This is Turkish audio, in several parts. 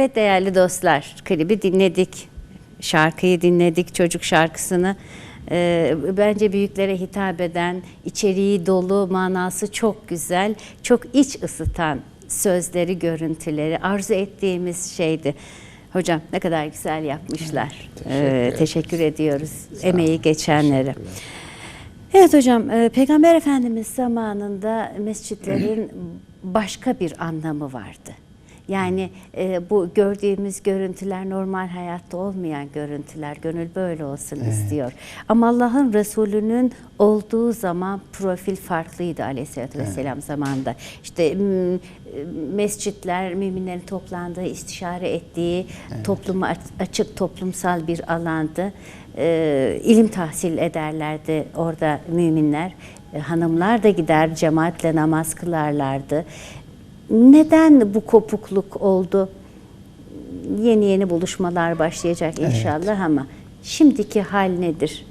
Evet değerli dostlar, klibi dinledik, şarkıyı dinledik, çocuk şarkısını. Ee, bence büyüklere hitap eden, içeriği dolu, manası çok güzel, çok iç ısıtan sözleri, görüntüleri arzu ettiğimiz şeydi. Hocam ne kadar güzel yapmışlar. Ee, teşekkür ediyoruz emeği geçenlere. Evet hocam, e, Peygamber Efendimiz zamanında mescitlerin başka bir anlamı vardı. Yani e, bu gördüğümüz görüntüler normal hayatta olmayan görüntüler. Gönül böyle olsun istiyor. Ama Allah'ın Resulü'nün olduğu zaman profil farklıydı Aleyhisselatü Vesselam zamanında. İşte mescitler müminlerin toplandığı, istişare ettiği, topluma aç- açık toplumsal bir alandı. E, ilim tahsil ederlerdi orada müminler. E, hanımlar da gider cemaatle namaz kılarlardı. Neden bu kopukluk oldu? Yeni yeni buluşmalar başlayacak inşallah ama şimdiki hal nedir?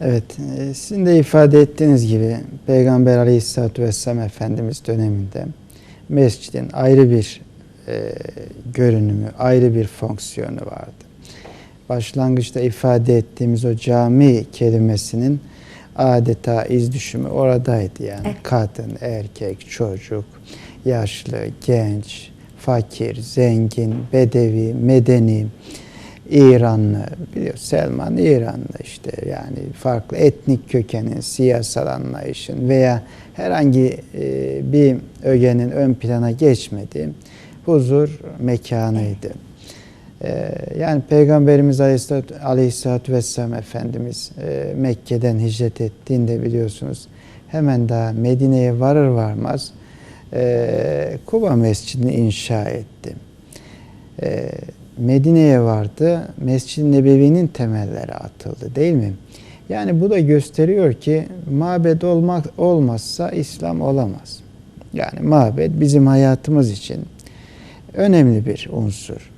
Evet, e, sizin de ifade ettiğiniz gibi Peygamber Aleyhisselatü Vesselam Efendimiz döneminde mescidin ayrı bir e, görünümü, ayrı bir fonksiyonu vardı. Başlangıçta ifade ettiğimiz o cami kelimesinin adeta iz düşümü oradaydı yani. Evet. Kadın, erkek, çocuk, yaşlı, genç, fakir, zengin, bedevi, medeni, İranlı, biliyor Selman İranlı işte yani farklı etnik kökenin, siyasal anlayışın veya herhangi e, bir ögenin ön plana geçmediği huzur mekanıydı. E, yani Peygamberimiz Aleyhisselatü, Aleyhisselatü Vesselam Efendimiz e, Mekke'den hicret ettiğinde biliyorsunuz hemen daha Medine'ye varır varmaz e, Kuba Mescidini inşa etti. E, Medine'ye vardı, Mescid-i Nebevi'nin temelleri atıldı değil mi? Yani bu da gösteriyor ki mabed olmak olmazsa İslam olamaz. Yani mabed bizim hayatımız için önemli bir unsur.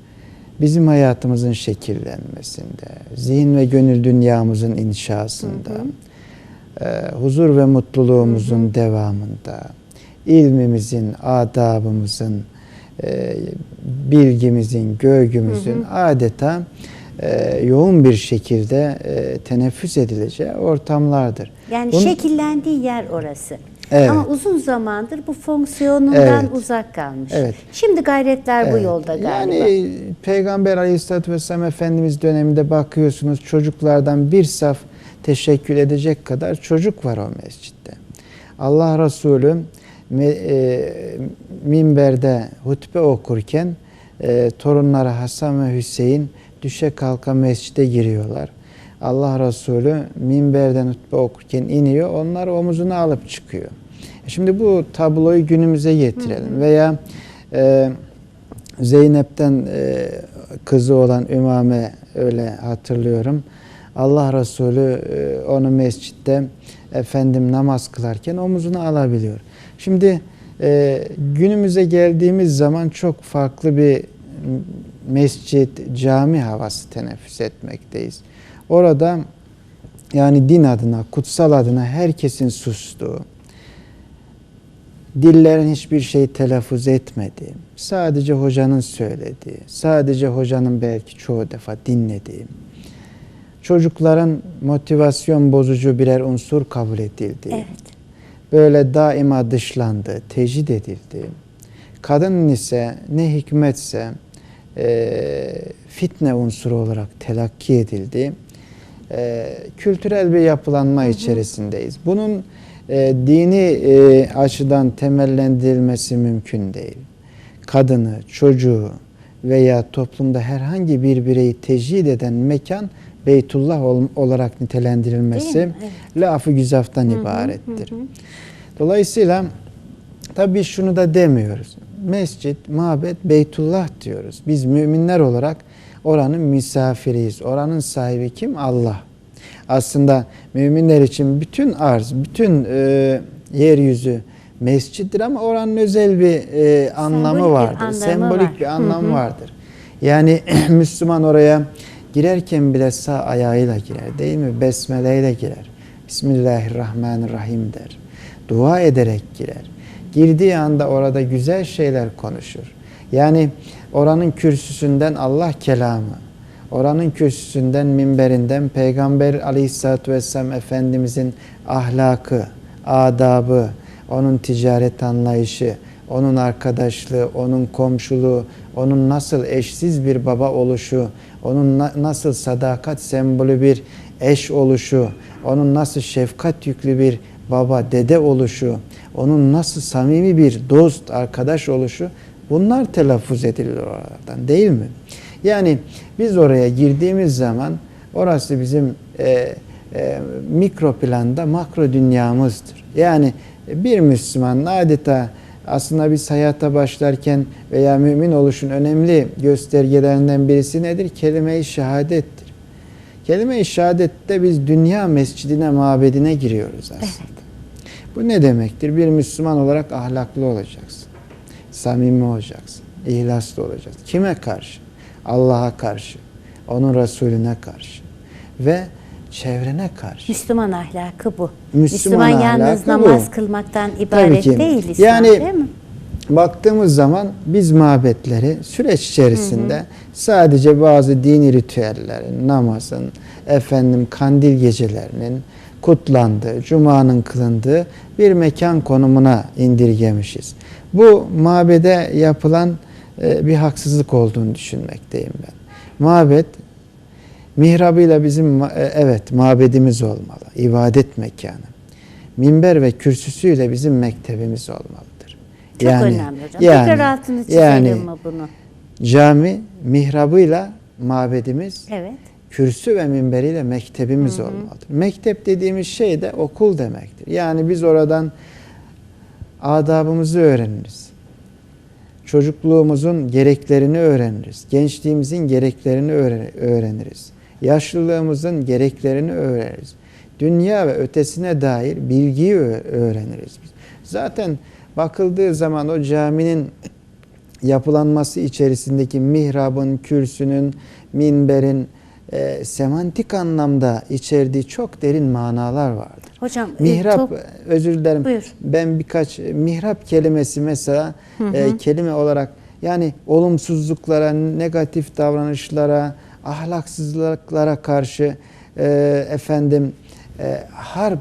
Bizim hayatımızın şekillenmesinde, zihin ve gönül dünyamızın inşasında, e, huzur ve mutluluğumuzun devamında, ilmimizin, adabımızın, e, bilgimizin, görgümüzün adeta e, yoğun bir şekilde e, teneffüs edileceği ortamlardır. Yani Bunun- şekillendiği yer orası. Evet. Ama uzun zamandır bu fonksiyonundan Evet. uzak kalmış. Evet. Şimdi gayretler bu Evet. yolda galiba. Yani Peygamber Aleyhisselatü Vesselam Efendimiz döneminde bakıyorsunuz çocuklardan bir saf teşekkür edecek kadar çocuk var o mescitte. Allah Resulü e, minberde hutbe okurken e, torunları Hasan ve Hüseyin düşe kalka mescide giriyorlar. Allah Resulü minberden hutbe okurken iniyor, onlar omuzuna alıp çıkıyor. Şimdi bu tabloyu günümüze getirelim veya e, Zeynep'ten e, kızı olan Ümame öyle hatırlıyorum. Allah Resulü e, onu mescitte efendim namaz kılarken omuzuna alabiliyor. Şimdi e, günümüze geldiğimiz zaman çok farklı bir mescit, cami havası teneffüs etmekteyiz. Orada yani din adına, kutsal adına herkesin sustuğu, dillerin hiçbir şey telaffuz etmediği, sadece hocanın söylediği, sadece hocanın belki çoğu defa dinlediği, çocukların motivasyon bozucu birer unsur kabul edildiği, Evet. böyle daima dışlandığı, tecrid edildiği, kadının ise ne hikmetse e, fitne unsuru olarak telakki edildiği e, kültürel bir yapılanma içerisindeyiz. Bunun e, dini e, açıdan temellendirilmesi mümkün değil. Kadını, çocuğu veya toplumda herhangi bir bireyi tecrid eden mekan Beytullah ol- olarak nitelendirilmesi? Evet. lafı güzaftan ibarettir. Dolayısıyla tabii şunu da demiyoruz. Mescit, mabet, Beytullah diyoruz. Biz müminler olarak oranın misafiriyiz. Oranın sahibi kim? Allah. Aslında müminler için bütün arz, bütün e, yeryüzü mescittir ama oranın özel bir e, anlamı Sembolik bir vardır. anlamı Sembolik var. bir anlamı vardır. Yani Müslüman oraya girerken bile sağ ayağıyla girer değil mi? Besmele ile girer. Bismillahirrahmanirrahim der. Dua ederek girer. Girdiği anda orada güzel şeyler konuşur. Yani oranın kürsüsünden Allah kelamı, oranın kürsüsünden, minberinden Peygamber aleyhissalatü vesselam Efendimizin ahlakı, adabı, onun ticaret anlayışı, onun arkadaşlığı, onun komşuluğu, onun nasıl eşsiz bir baba oluşu, onun na- nasıl sadakat sembolü bir eş oluşu, onun nasıl şefkat yüklü bir baba, dede oluşu, onun nasıl samimi bir dost, arkadaş oluşu bunlar telaffuz edilir oralardan değil mi? Yani biz oraya girdiğimiz zaman orası bizim e, e, mikro planda makro dünyamızdır. Yani bir Müslüman adeta aslında biz hayata başlarken veya mümin oluşun önemli göstergelerinden birisi nedir? Kelime-i şehadettir. Kelime-i şehadette biz dünya mescidine, mabedine giriyoruz aslında. Bu ne demektir? Bir Müslüman olarak ahlaklı olacaksın. Samimi olacaksın. ihlaslı olacaksın. Kime karşı? Allah'a karşı. Onun Resulüne karşı. Ve çevrene karşı. Müslüman ahlakı bu. Müslüman yalnız ahlakı namaz bu. kılmaktan Tabii ibaret ki. değil İslam Yani değil mi? baktığımız zaman biz mabetleri süreç içerisinde sadece bazı dini ritüellerin, namazın, efendim kandil gecelerinin kutlandığı, cumanın kılındığı bir mekan konumuna indirgemişiz. Bu mabede yapılan e, bir haksızlık olduğunu düşünmekteyim ben. Mabet mihrabıyla bizim e, evet mabedimiz olmalı, ibadet mekanı. Minber ve kürsüsüyle bizim mektebimiz olmalıdır. Çok önemli hocam. Yani, Tekrar altını çizelim yani mi bunu? cami mihrabıyla mabedimiz, Evet. kürsü ve minberiyle mektebimiz olmalıdır. Mektep dediğimiz şey de okul demektir. Yani biz oradan adabımızı öğreniriz. Çocukluğumuzun gereklerini öğreniriz. Gençliğimizin gereklerini öğre- öğreniriz. Yaşlılığımızın gereklerini öğreniriz. Dünya ve ötesine dair bilgiyi öğreniriz. Zaten bakıldığı zaman o caminin yapılanması içerisindeki mihrabın, kürsünün, minberin e, semantik anlamda içerdiği çok derin manalar vardır. Hocam e, Mihrap, top- özür dilerim. Buyur. Ben birkaç mihrap kelimesi mesela e, kelime olarak yani olumsuzluklara, negatif davranışlara, ahlaksızlıklara karşı e, efendim e, harp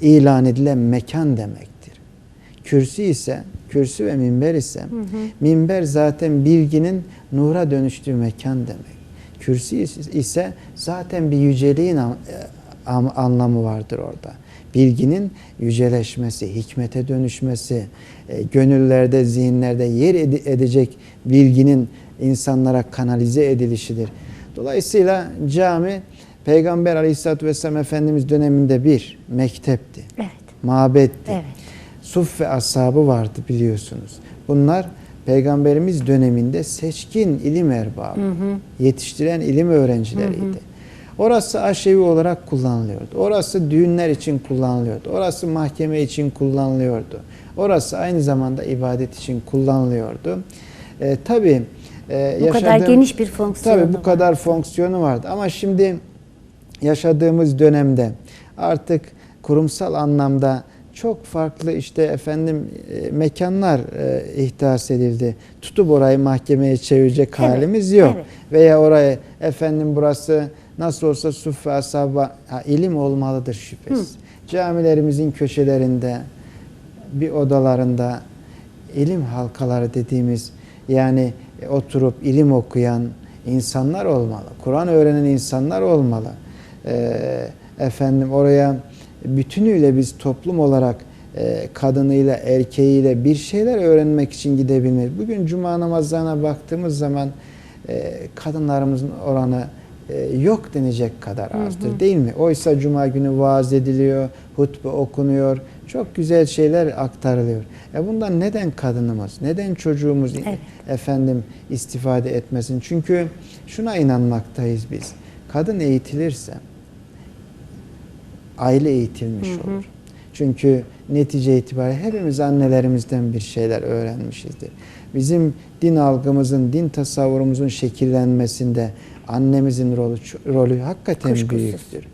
ilan edilen mekan demektir. Kürsü ise, kürsü ve minber ise, minber zaten bilginin nura dönüştüğü mekan demek. Kürsü is- ise zaten bir yüceliğin e, anlamı vardır orada. Bilginin yüceleşmesi, hikmete dönüşmesi, e, gönüllerde, zihinlerde yer ede- edecek bilginin insanlara kanalize edilişidir. Dolayısıyla cami Peygamber Aleyhisselatü Vesselam Efendimiz döneminde bir mektepti, Evet. mabetti. Evet. Suf ve ashabı vardı biliyorsunuz. Bunlar Peygamberimiz döneminde seçkin ilim erbabı, yetiştiren ilim öğrencileriydi. Orası aşevi olarak kullanılıyordu. Orası düğünler için kullanılıyordu. Orası mahkeme için kullanılıyordu. Orası aynı zamanda ibadet için kullanılıyordu. Ee, tabii e, Bu kadar yaşadığım- geniş bir fonksiyonu Tabii bu var. kadar fonksiyonu vardı. Ama şimdi yaşadığımız dönemde artık kurumsal anlamda çok farklı işte efendim e, mekanlar e, ihdas edildi. Tutup orayı mahkemeye çevirecek Evet, halimiz yok. evet. Veya orayı efendim burası nasıl olsa suffe ashaba ha, ilim olmalıdır şüphesiz. Camilerimizin köşelerinde bir odalarında ilim halkaları dediğimiz yani oturup ilim okuyan insanlar olmalı. Kur'an öğrenen insanlar olmalı. Ee, efendim oraya bütünüyle biz toplum olarak e, kadınıyla erkeğiyle bir şeyler öğrenmek için gidebilmeliyiz. Bugün cuma namazlarına baktığımız zaman e, kadınlarımızın oranı yok denecek kadar azdır değil mi? Oysa cuma günü vaaz ediliyor, hutbe okunuyor, çok güzel şeyler aktarılıyor. E bundan neden kadınımız, neden çocuğumuz Evet. efendim istifade etmesin? Çünkü şuna inanmaktayız biz. Kadın eğitilirse aile eğitilmiş olur. Çünkü netice itibariyle hepimiz annelerimizden bir şeyler öğrenmişizdir. Bizim din algımızın, din tasavvurumuzun şekillenmesinde annemizin rolü, rolü hakikaten Kuşkusuz. büyüktür.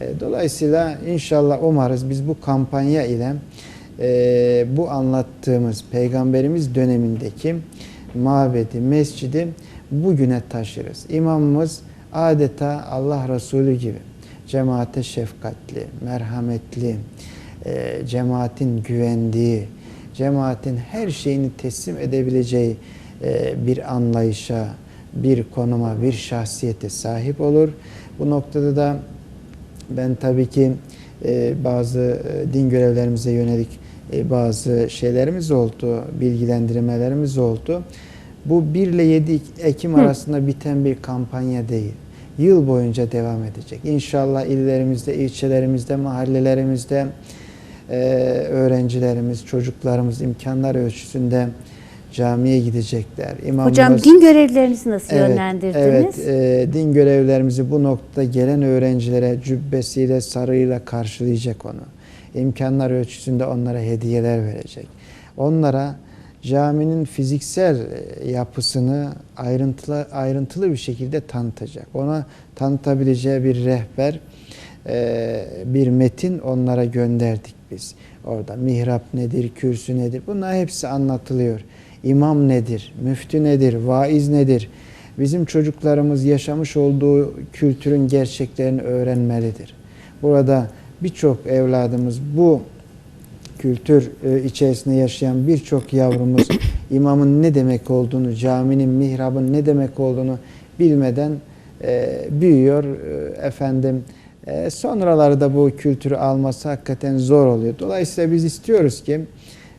E, Dolayısıyla inşallah umarız biz bu kampanya ile e, bu anlattığımız peygamberimiz dönemindeki mabedi, mescidi bugüne taşırız. İmamımız adeta Allah Resulü gibi cemaate şefkatli, merhametli, e, cemaatin güvendiği, cemaatin her şeyini teslim edebileceği e, bir anlayışa, bir konuma, bir şahsiyete sahip olur. Bu noktada da ben tabii ki e, bazı e, din görevlerimize yönelik e, bazı şeylerimiz oldu, bilgilendirmelerimiz oldu. Bu 1 ile 7 Ekim arasında biten bir kampanya değil. Yıl boyunca devam edecek. İnşallah illerimizde, ilçelerimizde, mahallelerimizde öğrencilerimiz, çocuklarımız imkanlar ölçüsünde camiye gidecekler. İmamımız, Hocam din görevlerinizi nasıl Evet, yönlendirdiniz? Evet, e, din görevlerimizi bu noktada gelen öğrencilere cübbesiyle, sarığıyla karşılayacak onu. İmkanlar ölçüsünde onlara hediyeler verecek. Onlara caminin fiziksel e, yapısını ayrıntılı ayrıntılı bir şekilde tanıtacak. Ona tanıtabileceği bir rehber, e, bir metin onlara gönderdik biz. Orada mihrap nedir, kürsü nedir bunlar hepsi anlatılıyor. İmam nedir, müftü nedir, vaiz nedir? Bizim çocuklarımız yaşamış olduğu kültürün gerçeklerini öğrenmelidir. Burada birçok evladımız bu kültür e, içerisinde yaşayan birçok yavrumuz imamın ne demek olduğunu, caminin, mihrabın ne demek olduğunu bilmeden e, büyüyor. E, efendim e, sonraları da bu kültürü alması hakikaten zor oluyor. Dolayısıyla biz istiyoruz ki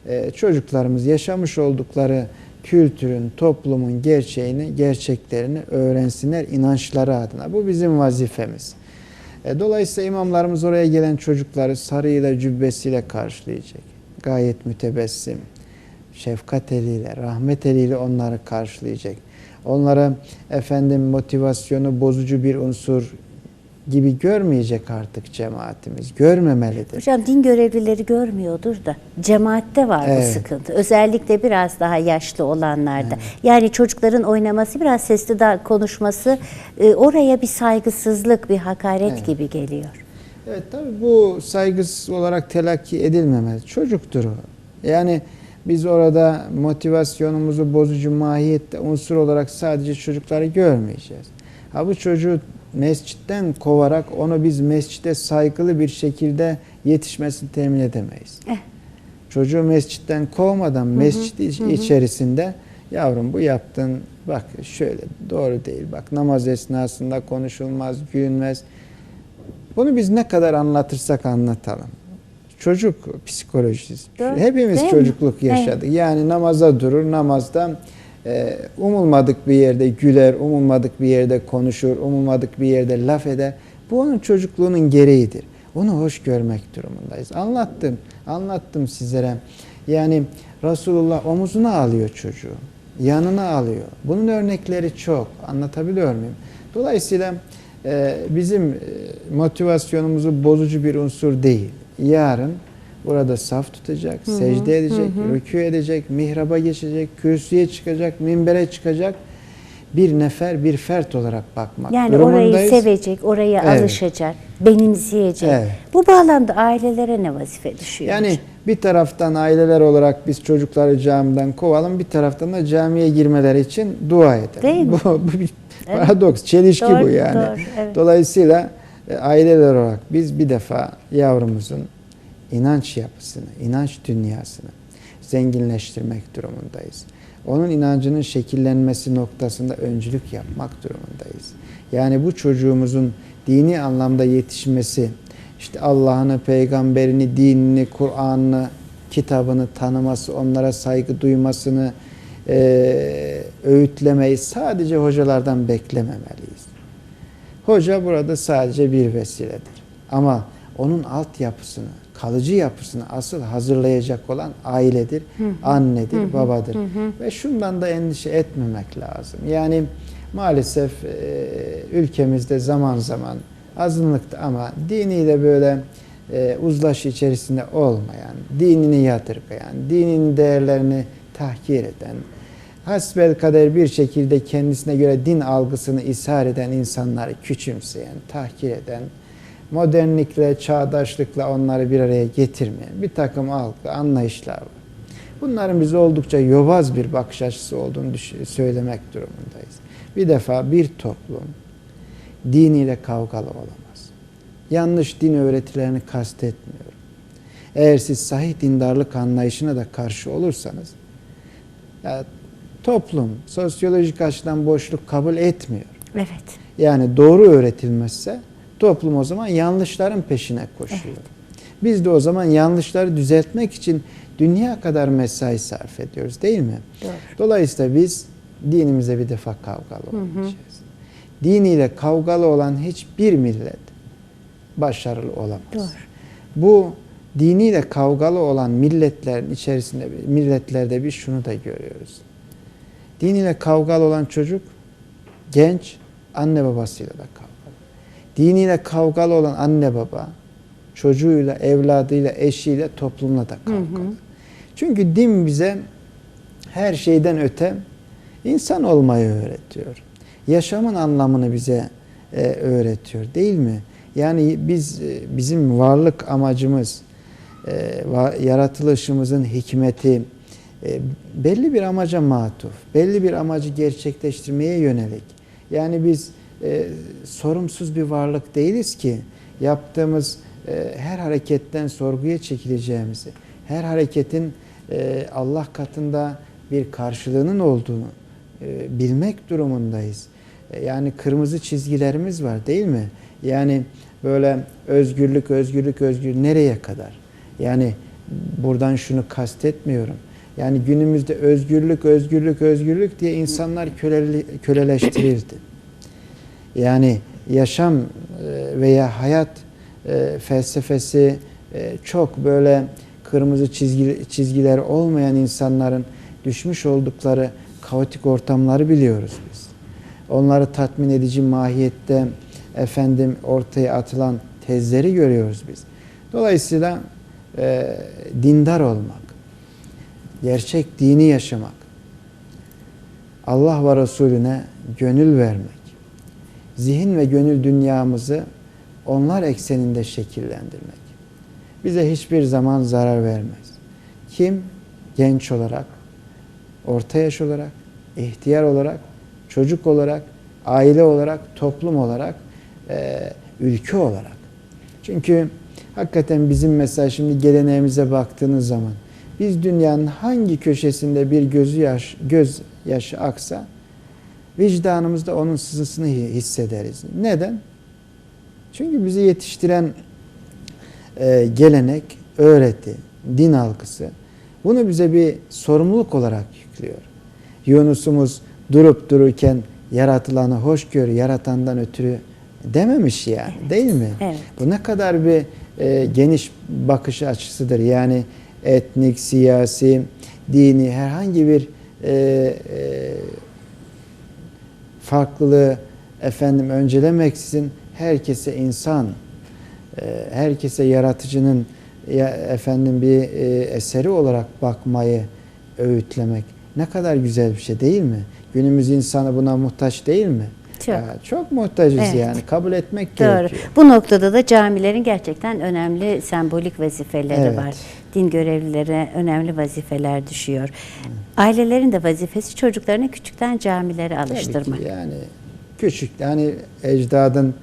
e, çocuklarımız yaşamış oldukları kültürün, toplumun gerçeğini, gerçeklerini öğrensinler inançları adına. Bu bizim vazifemiz. E, Dolayısıyla imamlarımız oraya gelen çocukları sarıyla, cübbesiyle karşılayacak. Gayet mütebessim, şefkat eliyle, rahmet eliyle onları karşılayacak. Onlara efendim motivasyonu bozucu bir unsur gibi görmeyecek artık cemaatimiz. Görmemelidir. Hocam din görevlileri görmüyordur da cemaatte var bu Evet. sıkıntı. Özellikle biraz daha yaşlı olanlarda. Yani çocukların oynaması, biraz sesli daha konuşması e, oraya bir saygısızlık, bir hakaret Evet. gibi geliyor. Evet tabii bu saygısız olarak telakki edilmemeli. Çocuktur o. Yani biz orada motivasyonumuzu bozucu mahiyette unsur olarak sadece çocukları görmeyeceğiz. Ha bu çocuğu mescitten kovarak onu biz mescide saygılı bir şekilde yetişmesini temin edemeyiz. Eh. Çocuğu mescitten kovmadan mescid iç- içerisinde yavrum bu yaptığın bak şöyle doğru değil bak namaz esnasında konuşulmaz, gülünmez. Bunu biz ne kadar anlatırsak anlatalım. Çocuk psikolojisi. Hepimiz Değil mi? çocukluk yaşadık. Yani namaza durur, namazda umulmadık bir yerde güler, umulmadık bir yerde konuşur, umulmadık bir yerde laf eder. Bu onun çocukluğunun gereğidir. Onu hoş görmek durumundayız. Anlattım, anlattım sizlere. Yani Resulullah omuzuna alıyor çocuğu, yanına alıyor. Bunun örnekleri çok. Anlatabiliyor muyum? Dolayısıyla e, bizim e, motivasyonumuzu bozucu bir unsur değil. Yarın burada saf tutacak, secde edecek, rükû edecek, mihraba geçecek, kürsüye çıkacak, minbere çıkacak bir nefer, bir fert olarak bakmak Yani orayı sevecek, oraya Evet. alışacak, benimseyecek. Evet. Bu bağlamda ailelere ne vazife düşüyor? Yani bir taraftan aileler olarak biz çocukları camiden kovalım, bir taraftan da camiye girmeleri için dua edelim. Değil mi? Bu, bu bir paradoks, çelişki Doğru, bu yani. doğru, evet. Dolayısıyla e, aileler olarak biz bir defa yavrumuzun inanç yapısını, inanç dünyasını zenginleştirmek durumundayız. Onun inancının şekillenmesi noktasında öncülük yapmak durumundayız. Yani bu çocuğumuzun dini anlamda yetişmesi, işte Allah'ını, peygamberini, dinini, Kur'an'ını, kitabını tanıması, onlara saygı duymasını, eee öğütlemeyi sadece hocalardan beklememeliyiz. Hoca burada sadece bir vesiledir. Ama onun altyapısını, kalıcı yapısını asıl hazırlayacak olan ailedir, annedir, babadır. Ve şundan da endişe etmemek lazım. Yani maalesef e, ülkemizde zaman zaman azınlıkta ama diniyle böyle e, uzlaşı içerisinde olmayan, dinini yadırgayan, dinin değerlerini tahkir eden, hasbel kader bir şekilde kendisine göre din algısını ishar eden insanları küçümseyen, tahkir eden, modernlikle, çağdaşlıkla onları bir araya getirmeyen bir takım algı, anlayışlar var. Bunların bize oldukça yobaz bir bakış açısı olduğunu söylemek durumundayız. Bir defa bir toplum diniyle kavgalı olamaz. Yanlış din öğretilerini kastetmiyorum. Eğer siz sahih dindarlık anlayışına da karşı olursanız ya, toplum sosyolojik açıdan boşluk kabul etmiyor. Evet. Yani doğru öğretilmezse toplum o zaman yanlışların peşine koşuyor. Biz de o zaman yanlışları düzeltmek için dünya kadar mesai sarf ediyoruz değil mi? Doğru. Dolayısıyla biz dinimize bir defa kavgalı olmayacağız. Diniyle kavgalı olan hiçbir millet başarılı olamaz. Doğru. Bu diniyle kavgalı olan milletlerin içerisinde milletlerde biz şunu da görüyoruz. Diniyle kavgalı olan çocuk genç anne babasıyla da kavgalı. Diniyle kavgalı olan anne baba çocuğuyla, evladıyla, eşiyle, toplumla da kavgalı. Çünkü din bize her şeyden öte insan olmayı öğretiyor. Yaşamın anlamını bize e, öğretiyor değil mi? Yani biz e, bizim varlık amacımız, e, yaratılışımızın hikmeti e, belli bir amaca matuf, belli bir amacı gerçekleştirmeye yönelik. Yani biz e, sorumsuz bir varlık değiliz ki yaptığımız e, her hareketten sorguya çekileceğimizi, her hareketin e, Allah katında bir karşılığının olduğunu e, bilmek durumundayız. E, yani kırmızı çizgilerimiz var değil mi? Yani böyle özgürlük, özgürlük, özgür nereye kadar? Yani buradan şunu kastetmiyorum. Yani günümüzde özgürlük, özgürlük, özgürlük diye insanlar köleleştirildi. Yani yaşam e, veya hayat e, felsefesi e, çok böyle kırmızı çizgi, çizgiler olmayan insanların düşmüş oldukları kaotik ortamları biliyoruz biz. Onları tatmin edici mahiyette efendim ortaya atılan tezleri görüyoruz biz. Dolayısıyla e, dindar olmak, gerçek dini yaşamak, Allah ve Resulüne gönül vermek, zihin ve gönül dünyamızı onlar ekseninde şekillendirmek bize hiçbir zaman zarar vermez. Kim genç olarak, orta yaş olarak, ihtiyar olarak, çocuk olarak, aile olarak, toplum olarak, e, ülke olarak. Çünkü hakikaten bizim mesela şimdi geleneğimize baktığınız zaman biz dünyanın hangi köşesinde bir gözü yaş, göz yaşı aksa vicdanımızda onun sızısını hi- hissederiz. Neden? Çünkü bizi yetiştiren e, gelenek, öğreti, din algısı bunu bize bir sorumluluk olarak yüklüyor. Yunus'umuz durup dururken yaratılanı hoş gör, yaratandan ötürü dememiş yani değil mi? Evet. Bu ne kadar bir e, geniş bakış açısıdır. Yani etnik, siyasi, dini herhangi bir e, e, farklılığı efendim öncelemeksizin herkese insan, e, herkese yaratıcının ya efendim bir e, eseri olarak bakmayı öğütlemek ne kadar güzel bir şey değil mi? Günümüz insanı buna muhtaç değil mi? Çok. Ya, çok muhtacız Evet. yani. Kabul etmek Doğru. gerekiyor. Bu noktada da camilerin gerçekten önemli sembolik vazifeleri Evet. var. Din görevlilere önemli vazifeler düşüyor. Ailelerin de vazifesi çocuklarını küçükten camilere Tabii alıştırmak. ki yani küçük hani ecdadın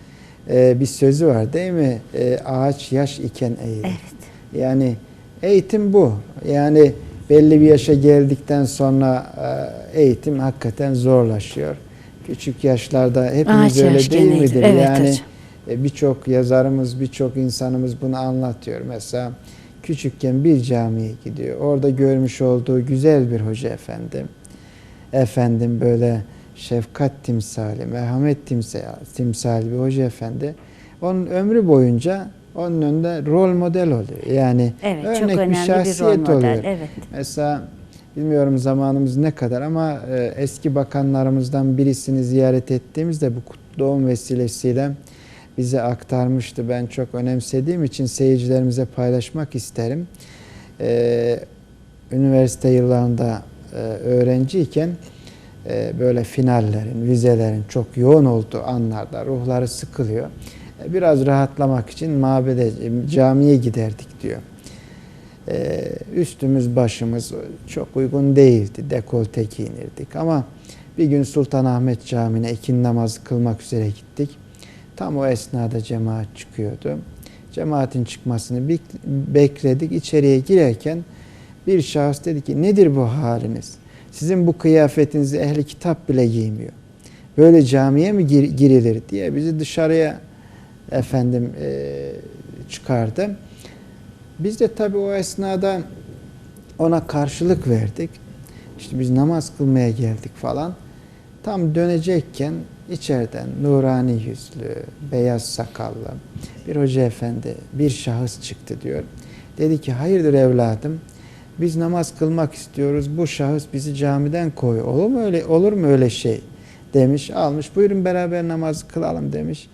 e, bir sözü var değil mi? E, ağaç yaş iken eğilir. Evet. Yani eğitim bu. Yani belli bir yaşa geldikten sonra e, eğitim hakikaten zorlaşıyor. Küçük yaşlarda hepimiz Ağaç öyle değil eğilir. midir? Evet yani hocam. e, birçok yazarımız, birçok insanımız bunu anlatıyor. Mesela küçükken bir camiye gidiyor. Orada görmüş olduğu güzel bir hoca efendi. Efendim böyle şefkat timsali, merhamet timsali, bir hoca efendi. Onun ömrü boyunca onun önünde rol model oluyor. Yani Evet, çok örnek önemli bir bir şahsiyet model, oluyor. evet. Mesela bilmiyorum zamanımız ne kadar ama e, eski bakanlarımızdan birisini ziyaret ettiğimizde bu kutlu doğum vesilesiyle bize aktarmıştı. Ben çok önemsediğim için seyircilerimize paylaşmak isterim. E, üniversite yıllarında e, öğrenciyken e, böyle finallerin, vizelerin çok yoğun olduğu anlarda ruhları sıkılıyor. E, biraz rahatlamak için mabede, camiye giderdik diyor. E, üstümüz başımız çok uygun değildi. Dekolte giyinirdik ama bir gün Sultanahmet Camii'ne ikin namazı kılmak üzere gittik. Tam o esnada cemaat çıkıyordu. Cemaatin çıkmasını bek- bekledik. İçeriye girerken bir şahıs dedi ki nedir bu haliniz? Sizin bu kıyafetinizi ehli kitap bile giymiyor. Böyle camiye mi gir- girilir diye bizi dışarıya efendim e, çıkardı. Biz de tabii o esnada ona karşılık verdik. İşte biz namaz kılmaya geldik falan. Tam dönecekken içeriden nurani yüzlü, beyaz sakallı bir hoca efendi, bir şahıs çıktı diyor. Dedi ki hayırdır evladım? Biz namaz kılmak istiyoruz. Bu şahıs bizi camiden koy. Olur mu öyle olur mu öyle şey? demiş. Almış. Buyurun beraber namaz kılalım demiş.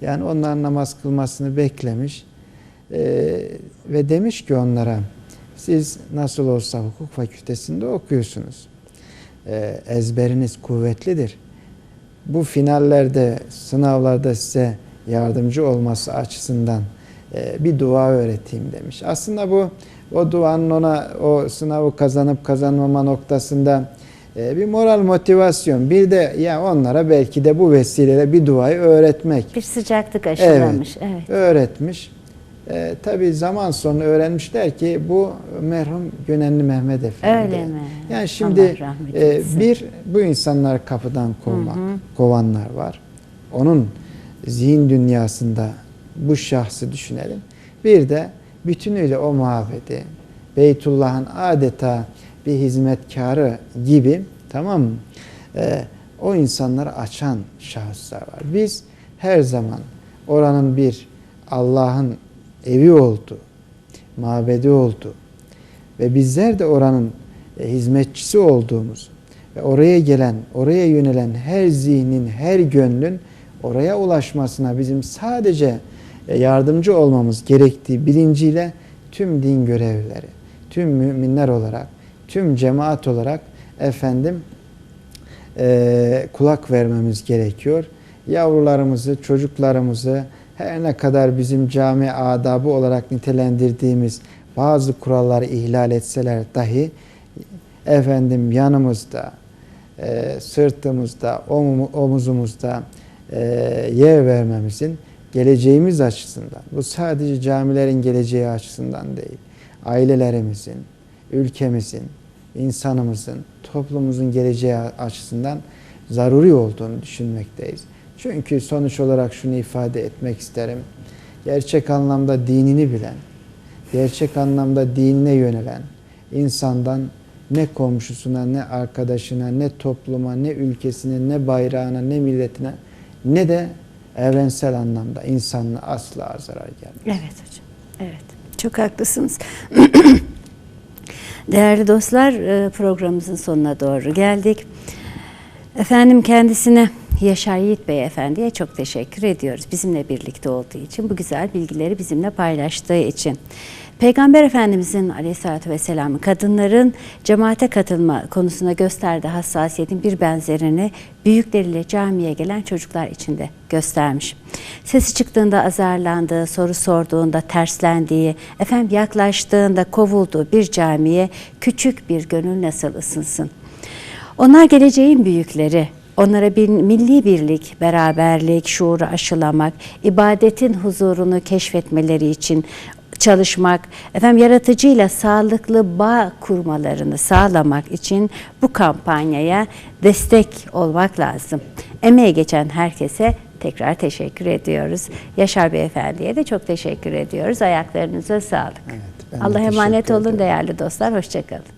Yani onların namaz kılmasını beklemiş. Ee, ve demiş ki onlara siz nasıl olsa hukuk fakültesinde okuyorsunuz. Ee, ezberiniz kuvvetlidir. Bu finallerde, sınavlarda size yardımcı olması açısından e, bir dua öğreteyim demiş. Aslında bu o duanın ona o sınavı kazanıp kazanmama noktasında e, bir moral motivasyon. Bir de ya onlara belki de bu vesileyle bir duayı öğretmek. Bir sıcaklık aşılamış. Evet. Öğretmiş. E, tabii zaman sonra öğrenmişler ki bu merhum Gönenli Mehmet Efendi. Öyle mi? Yani şimdi e, bir bu insanlar kapıdan kovmak, kovanlar var. Onun zihin dünyasında bu şahsı düşünelim. Bir de bütünüyle o mabedi, Beytullah'ın adeta bir hizmetkarı gibi tamam mı? E, o insanları açan şahıslar var. Biz her zaman oranın bir Allah'ın evi oldu, mabedi oldu ve bizler de oranın e, hizmetçisi olduğumuz ve oraya gelen, oraya yönelen her zihnin, her gönlün oraya ulaşmasına bizim sadece e, yardımcı olmamız gerektiği bilinciyle tüm din görevlileri, tüm müminler olarak, tüm cemaat olarak efendim e, kulak vermemiz gerekiyor. Yavrularımızı, çocuklarımızı her ne kadar bizim cami adabı olarak nitelendirdiğimiz bazı kuralları ihlal etseler dahi efendim yanımızda, e, sırtımızda, omu- omuzumuzda e, yer vermemizin geleceğimiz açısından, bu sadece camilerin geleceği açısından değil, ailelerimizin, ülkemizin, insanımızın, toplumumuzun geleceği açısından zaruri olduğunu düşünmekteyiz. Çünkü sonuç olarak şunu ifade etmek isterim. Gerçek anlamda dinini bilen, gerçek anlamda dinine yönelen insandan ne komşusuna, ne arkadaşına, ne topluma, ne ülkesine, ne bayrağına, ne milletine ne de evrensel anlamda insanlığa asla zarar gelmez. Evet hocam. Evet. Çok haklısınız. Değerli dostlar e, programımızın sonuna doğru geldik. Efendim kendisine Yaşar Yiğit Bey Efendi'ye çok teşekkür ediyoruz. Bizimle birlikte olduğu için, bu güzel bilgileri bizimle paylaştığı için. Peygamber Efendimizin aleyhissalatü vesselam'ı kadınların cemaate katılma konusunda gösterdiği hassasiyetin bir benzerini büyükleriyle camiye gelen çocuklar içinde göstermiş. Sesi çıktığında azarlandığı, soru sorduğunda terslendiği, efendim yaklaştığında kovulduğu bir camiye küçük bir gönül nasıl ısınsın? Onlar geleceğin büyükleri. Onlara bir milli birlik, beraberlik, şuuru aşılamak, ibadetin huzurunu keşfetmeleri için çalışmak, efendim yaratıcıyla sağlıklı bağ kurmalarını sağlamak için bu kampanyaya destek olmak lazım. Emeğe geçen herkese tekrar teşekkür ediyoruz. Yaşar Beyefendi'ye de çok teşekkür ediyoruz. Ayaklarınıza sağlık. Evet, Allah'a emanet olun değerli dostlar. Hoşçakalın.